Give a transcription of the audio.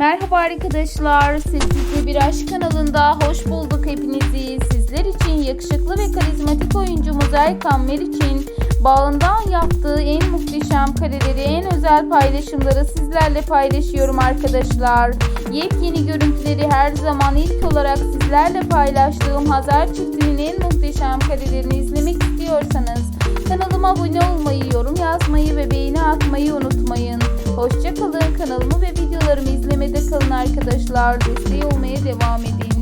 Merhaba arkadaşlar, Sessizce Bir Aşk kanalında hoş bulduk hepinizi. Sizler için yakışıklı ve karizmatik oyuncumuz Erkan Meriç'in bağından yaptığı en muhteşem kareleri, en özel paylaşımları sizlerle paylaşıyorum arkadaşlar. Yepyeni görüntüleri her zaman ilk olarak sizlerle paylaştığım Hazar çiftliğinin en muhteşem karelerini izlemek istiyorsanız kanalıma abone olmayı, yorum yazmayı ve beğeni atmayı unutmayın. Hoşçakalın. Kanalımı ve videolarımı izlemede kalın arkadaşlar. Desteği olmaya devam edin.